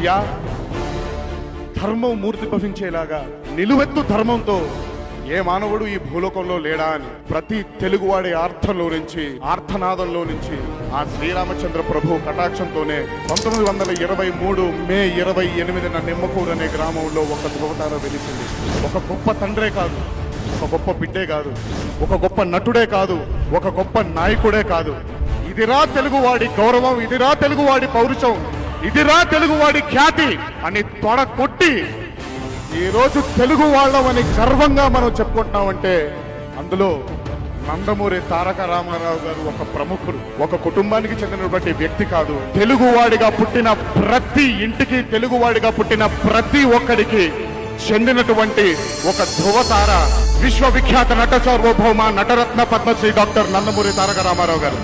అయ్యా ధర్మం మూర్తి భవించేలాగా నిలువెత్తు ధర్మంతో ఏ మానవుడు ఈ భూలోకంలో లేడా అని ప్రతి తెలుగువాడి ఆర్థంలో నుంచి ఆర్థనాదంలో నుంచి ఆ శ్రీరామచంద్ర ప్రభు కటాక్షంతోనే పంతొమ్మిది వందల ఇరవై మూడు మే ఇరవై ఎనిమిదిన నిమ్మకూరు అనే గ్రామంలో ఒక ధృవతార వెలిసింది. ఒక గొప్ప తండ్రే కాదు ఒక గొప్ప బిడ్డే కాదు ఒక గొప్ప నటుడే కాదు ఒక గొప్ప నాయకుడే కాదు. ఇదిరా తెలుగువాడి గౌరవం ఇదిరా తెలుగువాడి పౌరుషం ఇదిరా తెలుగువాడి ఖ్యాతి అని తొడ కొట్టి ఈరోజు రోజు తెలుగు వాళ్ళమని గర్వంగా మనం చెప్పుకుంటున్నామంటే అందులో నందమూరి తారక రామారావు గారు ఒక ప్రముఖుడు ఒక కుటుంబానికి చెందినటువంటి వ్యక్తి కాదు. తెలుగువాడిగా పుట్టిన ప్రతి ఇంటికి తెలుగువాడిగా పుట్టిన ప్రతి ఒక్కడికి చెందినటువంటి ఒక ధృవతార విశ్వవిఖ్యాత నట సార్వభౌమ నటరత్న పద్మశ్రీ డాక్టర్ నందమూరి తారక రామారావు గారు.